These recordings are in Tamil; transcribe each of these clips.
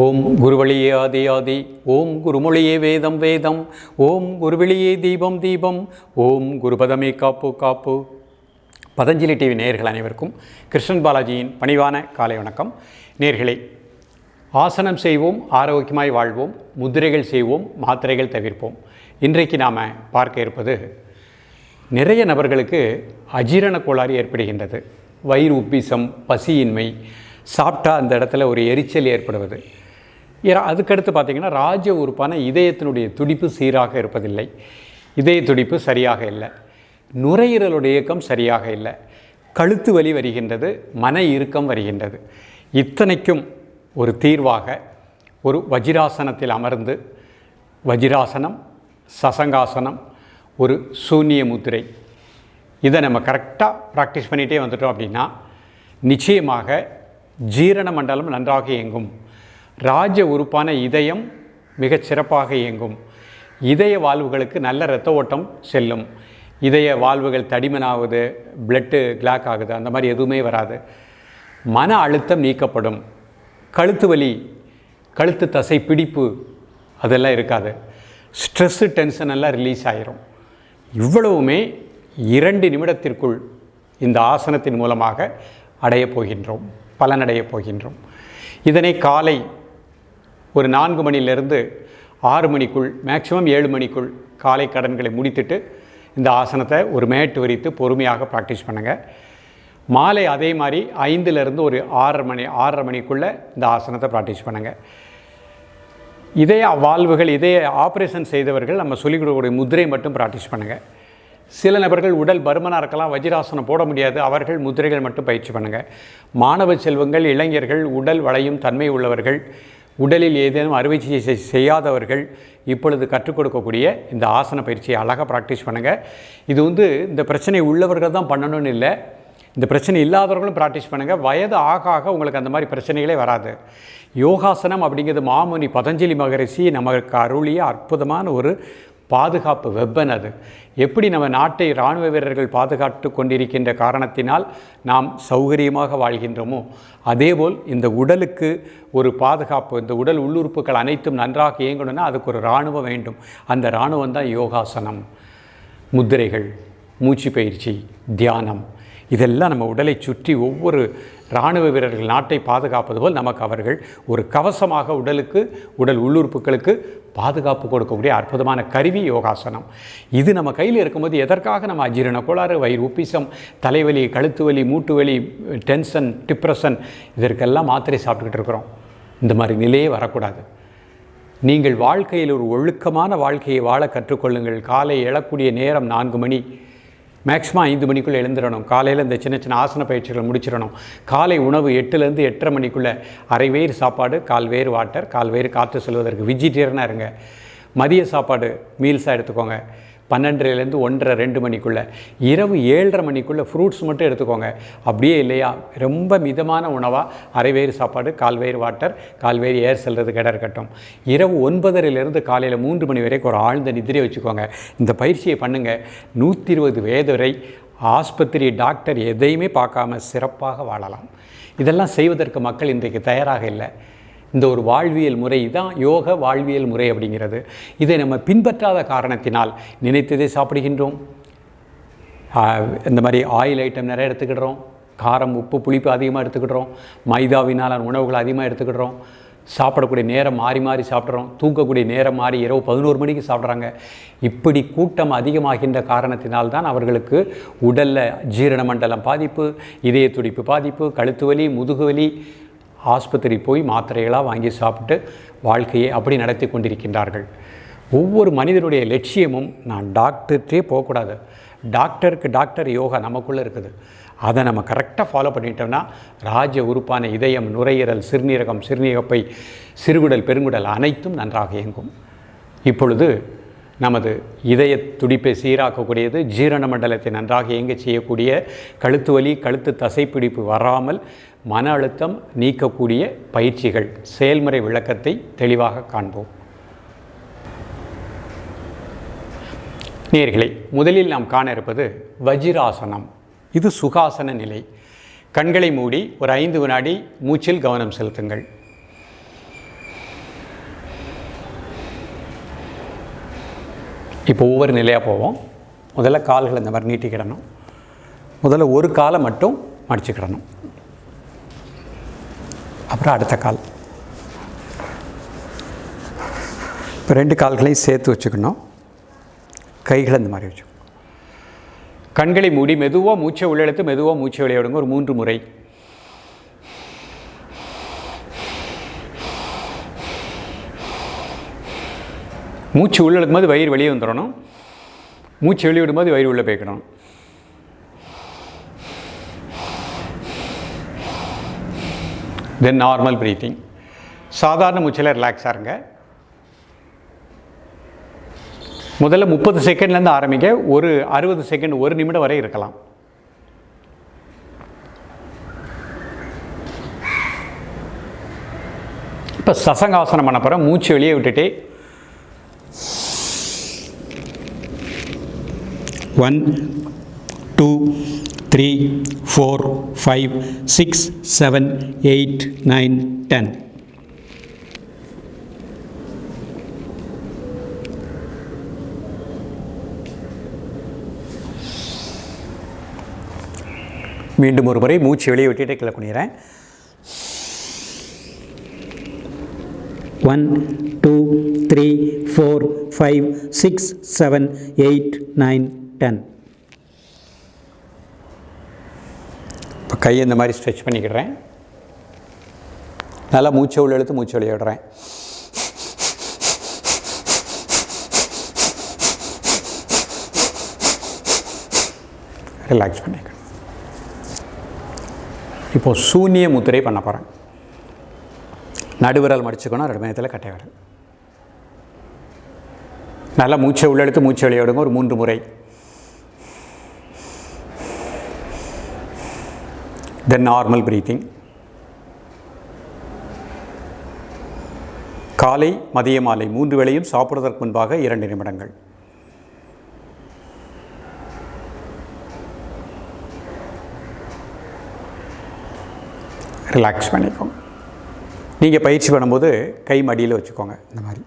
ஓம் குருவழியே ஆதி ஆதி ஓம் குருமொழியே வேதம் வேதம் ஓம் குருவெளியே தீபம் தீபம் ஓம் குருபதமே காப்பு காப்பு. பதஞ்சலி டிவி நேயர்கள் அனைவருக்கும் கிருஷ்ணன் பாலாஜியின் பணிவான காலை வணக்கம். நேர்களே ஆசனம் செய்வோம் ஆரோக்கியமாய் வாழ்வோம் முதிரைகள் செய்வோம் மாத்திரைகள் தவிர்ப்போம். இன்றைக்கு நாம் பார்க்க இருப்பது நிறைய நபர்களுக்கு அஜீரண கோளாறு ஏற்படுகின்றது. வயிறு உப்பிசம் பசியின்மை சாப்பிட்டா அந்த இடத்துல ஒரு எரிச்சல் ஏற்படுவது. அதுக்கடுத்து பார்த்திங்கன்னா ராஜ உறுப்பான இதயத்தினுடைய துடிப்பு சீராக இருப்பதில்லை. இதய துடிப்பு சரியாக இல்லை. நுரையீரலுடைய இயக்கம் சரியாக இல்லை. கழுத்து வலி வருகின்றது மன இறுக்கம் வருகின்றது. இத்தனைக்கும் ஒரு தீர்வாக ஒரு வஜிராசனத்தில் அமர்ந்து வஜிராசனம் சசங்காசனம் ஒரு சூன்ய முத்திரை இதை நம்ம கரெக்டாக ப்ராக்டிஸ் பண்ணிகிட்டே வந்துட்டோம் அப்படின்னா நிச்சயமாக ஜீரண மண்டலம் நன்றாக இயங்கும். ராஜ உறுப்பான இதயம் மிகச் சிறப்பாக இயங்கும். இதய வால்வுகளுக்கு நல்ல இரத்த ஓட்டம் செல்லும். இதய வால்வுகள் தடிமனாகுது பிளட்டு கிளாக் ஆகுது அந்த மாதிரி எதுவுமே வராது. மன அழுத்தம் நீக்கப்படும். கழுத்து வலி கழுத்து தசை பிடிப்பு அதெல்லாம் இருக்காது. ஸ்ட்ரெஸ்ஸு டென்ஷன் எல்லாம் ரிலீஸ் ஆயிரும். இவ்வளவுமே இரண்டு நிமிடத்திற்குள் இந்த ஆசனத்தின் மூலமாக அடையப் போகின்றோம் பலனடையப் போகின்றோம். இதனை காலை ஒரு நான்கு மணிலேருந்து ஆறு மணிக்குள் மேக்ஸிமம் ஏழு மணிக்குள் காலை கடன்களை முடித்துட்டு இந்த ஆசனத்தை ஒரு மேட்டு விரித்து பொறுமையாக ப்ராக்டிஸ் பண்ணுங்கள் மாலை அதே மாதிரி ஐந்துலேருந்து ஒரு ஆறரை மணி ஆறரை மணிக்குள்ளே இந்த ஆசனத்தை ப்ராக்டிஸ் பண்ணுங்கள் இதய வால்வுகள் இதய ஆப்ரேஷன் செய்தவர்கள் நம்ம சொல்லிக் கொடுக்கக்கூடிய முதிரை மட்டும் ப்ராக்டிஸ் பண்ணுங்கள் சில நபர்கள் உடல் பருமனாக இருக்கலாம் வஜிராசனம் போட முடியாது அவர்கள் முதிரைகள் மட்டும் பயிற்சி பண்ணுங்கள் மாணவ செல்வங்கள் இளைஞர்கள் உடல் வளையும் தன்மை உள்ளவர்கள் உடலில் ஏதேனும் அறுவை சிகிச்சை செய்யாதவர்கள் இப்பொழுது கற்றுக் கொடுக்கக்கூடிய இந்த ஆசன பயிற்சியை அழகாக ப்ராக்டிஸ் பண்ணுங்கள் இது வந்து இந்த பிரச்சனை உள்ளவர்கள் தான் பண்ணணும்னு இல்லை. இந்த பிரச்சனை இல்லாதவர்களும் ப்ராக்டிஸ் பண்ணுங்கள் வயது ஆக ஆக உங்களுக்கு அந்த மாதிரி பிரச்சனைகளே வராது. யோகாசனம் அப்படிங்கிறது மாமுனி பதஞ்சலி மகரிஷி நமக்கு அருளிய அற்புதமான ஒரு பாதுகாப்பு வெப்பன் அது. எப்படி நம்ம நாட்டை இராணுவ வீரர்கள் பாதுகாத்து கொண்டிருக்கின்ற காரணத்தினால் நாம் சௌகரியமாக வாழ்கின்றோமோ அதேபோல் இந்த உடலுக்கு ஒரு பாதுகாப்பு இந்த உடல் உள்ளுறுப்புகள் அனைத்தும் நன்றாக இயங்கணும்னா அதுக்கு ஒரு இராணுவம் வேண்டும். அந்த இராணுவம் தான் யோகாசனம். முத்திரைகள் மூச்சு பயிற்சி தியானம். இதெல்லாம் நம்ம உடலை சுற்றி ஒவ்வொரு இராணுவ வீரர்கள் நாட்டை பாதுகாப்பது போல் நமக்கு அவர்கள் ஒரு கவசமாக உடலுக்கு உடல் உள்ளுறுப்புகளுக்கு பாதுகாப்பு கொடுக்கக்கூடிய அற்புதமான கருவி யோகாசனம். இது நம்ம கையில் இருக்கும்போது எதற்காக நம்ம அஜீரண கோளாறு வயிறு உப்பிசம் தலைவலி கழுத்து வலி மூட்டு வலி டென்ஷன் டிப்ரெஷன் இதற்கெல்லாம் மாத்திரை சாப்பிட்டுக்கிட்டு இருக்கிறோம். இந்த மாதிரி நிலையே வரக்கூடாது. நீங்கள் வாழ்க்கையில் ஒரு ஒழுக்கமான வாழ்க்கையை வாழ கற்றுக்கொள்ளுங்கள். காலை எழக்கூடிய நேரம் நான்கு மணி. மேக்ஸிமம் ஐந்து மணிக்குள்ளே எழுந்துடணும் காலையில் இந்த சின்ன சின்ன ஆசன பயிற்சிகளை முடிச்சிடணும். காலை உணவு எட்டுலேருந்து எட்டரை மணிக்குள்ளே அரை சாப்பாடு கால் வாட்டர் கால் வேறு காற்று செல்வதற்கு வெஜிடேரியனாக இருங்க. மதிய சாப்பாடு மீல்ஸாக எடுத்துக்கோங்க. பன்னெண்டரைலேருந்து ஒன்றரை ரெண்டு மணிக்குள்ளே. இரவு ஏழரை மணிக்குள்ளே ஃப்ரூட்ஸ் மட்டும் எடுத்துக்கோங்க. அப்படியே இல்லையா? ரொம்ப மிதமான உணவாக அரைவேறு சாப்பாடு கால்வேறு வாட்டர் கால்வேறு ஏர் செல்கிறது இடம் இருக்கட்டும். இரவு ஒன்பதரையிலேருந்து காலையில் மூன்று மணி வரைக்கும் ஒரு ஆழ்ந்த நிதிரை வச்சுக்கோங்க. இந்த பயிற்சியை பண்ணுங்கள் நூற்றி இருபது வயது வரை ஆஸ்பத்திரி டாக்டர் எதையுமே பார்க்காம சிறப்பாக வாழலாம். இதெல்லாம் செய்வதற்கு மக்கள் இன்றைக்கு தயாராக இல்லை. இந்த ஒரு வாழ்வியல் முறை தான் யோக வாழ்வியல் முறை அப்படிங்கிறது. இதை நம்ம பின்பற்றாத காரணத்தினால் நினைத்ததை சாப்பிடுகின்றோம். இந்த மாதிரி ஆயில் ஐட்டம் நிறைய எடுத்துக்கிடுறோம். காரம் உப்பு புளிப்பு அதிகமாக எடுத்துக்கிடுறோம். மைதாவினாலான உணவுகள் அதிகமாக எடுத்துக்கிடுறோம். சாப்பிடக்கூடிய நேரம் மாறி மாறி சாப்பிட்றோம். தூங்கக்கூடிய நேரம் மாறி இரவு பதினோரு மணிக்கு சாப்பிட்றாங்க. இப்படி கூட்டம் அதிகமாகின்ற காரணத்தினால் தான் அவர்களுக்கு உடலில் ஜீரண மண்டலம் பாதிப்பு இதய துடிப்பு பாதிப்பு கழுத்து வலி முதுகு வலி ஆஸ்பத்திரி போய் மாத்திரைகளாக வாங்கி சாப்பிட்டு வாழ்க்கையை அப்படி நடத்தி கொண்டிருக்கின்றார்கள். ஒவ்வொரு மனிதனுடைய லட்சியமும் நான் டாக்டர்கிட்டே போகக்கூடாது. டாக்டருக்கு டாக்டர் யோகா நமக்குள்ளே இருக்குது. அதை நம்ம கரெக்டாக ஃபாலோ பண்ணிட்டோம்னா ராஜ உறுப்பான இதயம் நுரையீரல் சிறுநீரகம் சிறுநீரகப்பை சிறுகுடல் பெருங்குடல் அனைத்தும் நன்றாக இயங்கும். இப்பொழுது நமது இதய துடிப்பை சீராக்கக்கூடியது ஜீரண மண்டலத்தை நன்றாக இயங்கச் செய்யக்கூடிய கழுத்து வலி கழுத்து தசைப்பிடிப்பு வராமல் மன அழுத்தம் நீக்கக்கூடிய பயிற்சிகள் செயல்முறை விளக்கத்தை தெளிவாக காண்போம். நேர்களை முதலில் நாம் காண இருப்பது வஜிராசனம். இது சுகாசன நிலை. கண்களை மூடி ஒரு ஐந்து வினாடி மூச்சில் கவனம் செலுத்துங்கள். இப்போ ஒவ்வொரு நிலையாக போவோம். முதல்ல கால்களை இந்த மாதிரி நீட்டிக்கிடணும். முதல்ல ஒரு காலை மட்டும் மடிச்சுக்கிடணும். அப்புறம் அடுத்த கால். இப்போ ரெண்டு கால்களையும் சேர்த்து வச்சுக்கணும். கைகளை இந்த மாதிரி வச்சுக்கணும். கண்களை மூடி மெதுவாக மூச்சை உள்ளெழுத்து மெதுவாக மூச்சை விளையாடுங்க ஒரு மூன்று முறை. மூச்சு உள்ளே எடுக்கும்போது வயிறு வெளியே வந்துடணும். மூச்சு வெளியே விடும்போது வயிறு உள்ளே போய்க்கணும். தென் நார்மல் ப்ரீத்திங் சாதாரண மூச்சில் ரிலாக்ஸாக இருங்க. முதல்ல முப்பது செகண்ட்லேருந்து ஆரம்பிங்க. ஒரு அறுபது செகண்ட் ஒரு நிமிடம் வரை இருக்கலாம். இப்போ சசங்காசனம் பண்ண போகிறோம் மூச்சு வெளியே விட்டுட்டு one two three four five six seven eight nine ten. மீண்டும் ஒரு முறை மூச்சு வெளியே விட்டுட்டு கீழே குனிகிறேன் one two three four five six seven eight nine ten இப்போ கையை இந்த மாதிரி ஸ்ட்ரெச் பண்ணிக்கிடுறேன் நல்லா மூச்சை உள்ள எழுத்து மூச்சை விளையாடுறேன் விடுறேன். ரிலாக்ஸ் பண்ணிக்கிறேன். இப்போது சூன்ய முத்திரை பண்ண போகிறேன் நடுவிரல் மடிச்சுக்கணும் ரெண்டு மயத்தில் கட்டை விரல். நல்லா மூச்சை உள்ளெடுத்து மூச்சை விளையாடுங்க விடுங்க ஒரு மூன்று முறை. தென் நார்மல் ப்ரீத்திங் காலை மதிய மாலை மூன்று வேளையும் சாப்பிடுவதற்கு முன்பாக இரண்டு நிமிடங்கள். ரிலாக்ஸ் பண்ணிக்கோங்க. நீங்கள் பயிற்சி பண்ணும்போது கை மடியில் வச்சுக்கோங்க. இந்த மாதிரி.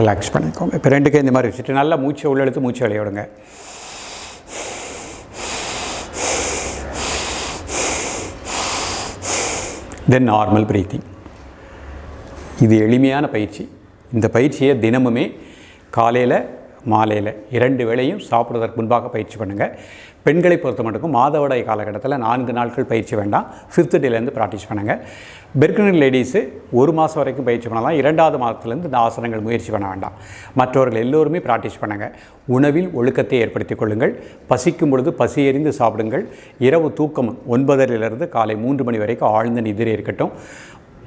ரிலாக்ஸ் பண்ணிக்கோங்க. இப்போ ரெண்டு கை இந்த மாதிரி வச்சுட்டு நல்லா மூச்சை உள்ளெழுத்து மூச்சை விளையாடுங்க தென் நார்மல் ப்ரீத்திங் இது எளிமையான பயிற்சி. இந்த பயிற்சியை தினமுமே காலையில் மாலையில் இரண்டு வேளையும் சாப்பிடுவதற்கு முன்பாக பயிற்சி பண்ணுங்கள் பெண்களை பொறுத்த மட்டுக்கும் மாதவிடாய் காலகட்டத்தில் நான்கு நாட்கள் பயிற்சி வேண்டாம். ஃபிஃப்த் டேலேருந்து ப்ராக்டிஸ் பண்ணுங்கள் பெர்கனன் லேடிஸு ஒரு மாதம் வரைக்கும் பயிற்சி பண்ணலாம். இரண்டாவது மாதத்துலேருந்து இந்த ஆசனங்கள் முயற்சி பண்ண வேண்டாம். மற்றவர்கள் எல்லோருமே ப்ராக்டிஸ் பண்ணுங்கள் உணவில் ஒழுக்கத்தை ஏற்படுத்திக் கொள்ளுங்கள். பசிக்கும் பொழுது பசி எறிந்து சாப்பிடுங்கள். இரவு தூக்கம் ஒன்பதரிலிருந்து காலை மூன்று மணி வரைக்கும் ஆழ்ந்த நிதிரை இருக்கட்டும்.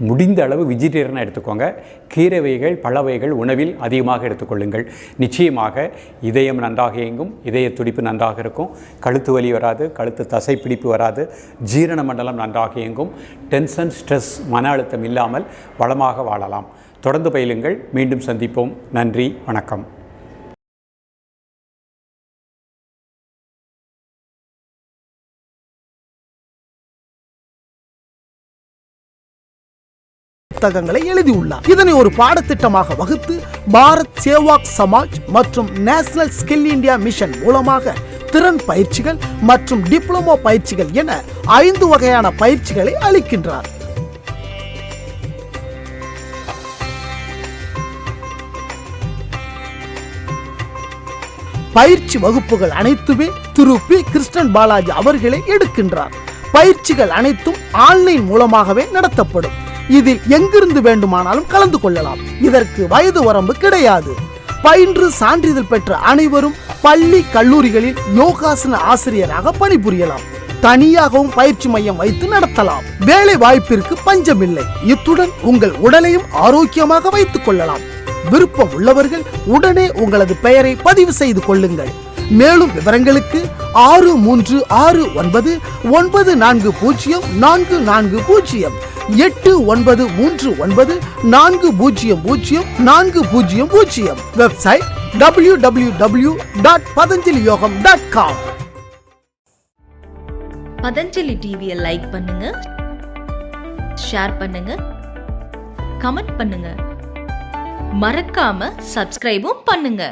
முடிந்த அளவு வெஜிடேரியனாக எடுத்துக்கோங்க. கீரை வகைகள் பழ வகைகள் உணவில் அதிகமாக எடுத்துக்கொள்ளுங்கள். நிச்சயமாக இதயம் நன்றாக இயங்கும் இதய துடிப்பு நன்றாக இருக்கும் கழுத்து வலி வராது கழுத்து தசை பிடிப்பு வராது ஜீரண மண்டலம் நன்றாக இயங்கும் டென்ஷன் ஸ்ட்ரெஸ் மன அழுத்தம் இல்லாமல் வளமாக வாழலாம். தொடர்ந்து பயிலுங்கள். மீண்டும் சந்திப்போம். நன்றி வணக்கம். புத்தகங்களை எழுதியுள்ளார். இதனை ஒரு பாடத்திட்டமாக வகுத்து பாரத் சேவாக் சமாஜ் மற்றும் நேஷனல் ஸ்கில் இந்தியா மிஷன் மூலமாக திறன் பயிற்சிகள் மற்றும் டிப்ளமோ பயிற்சிகள் என ஐந்து வகையான பயிற்சிகளை அளிக்கின்றார். பயிற்சி வகுப்புகள் அனைத்துமே திரு பி. கிருஷ்ணன் பாலாஜி அவர்களே எடுக்கின்றார். பயிற்சிகள் அனைத்தும் ஆன்லைன் மூலமாகவே நடத்தப்படும். இதில் எங்கிருந்து வேண்டுமானாலும் கலந்து கொள்ளலாம். இதற்கு வயது வரம்பு கிடையாது. பயின்று சான்றிதழ் பெற்ற அனைவரும் பள்ளி கல்லூரிகளில் யோகாசன ஆசிரியராக பணிபுரியலாம். தனியாகவும் பயிற்சி மையம் வைத்து நடத்தலாம். வேலை வாய்ப்பிற்கு பஞ்சமில்லை. இத்துடன் உங்கள் உடலையும் ஆரோக்கியமாக வைத்துக் கொள்ளலாம். விருப்பம் உள்ளவர்கள் உடனே உங்களது பெயரை பதிவு செய்து கொள்ளுங்கள். மேலும் விவரங்களுக்கு ஆறு மூன்று ஆறு ஒன்பது ஒன்பது நான்கு பூஜ்ஜியம் நான்கு நான்கு பூஜ்ஜியம் எட்டு ஒன்பது மூன்று ஒன்பது நான்கு பூஜ்ஜியம் பூஜ்ஜியம் நான்கு பூஜ்ஜியம் பூஜ்ஜியம். Website W W W dot Patanjali Yogam dot com Patanjali டிவியை லைக் பண்ணுங்க ஷேர் பண்ணுங்க கமெண்ட் பண்ணுங்க. மறக்காம சப்ஸ்கிரைபும் பண்ணுங்க.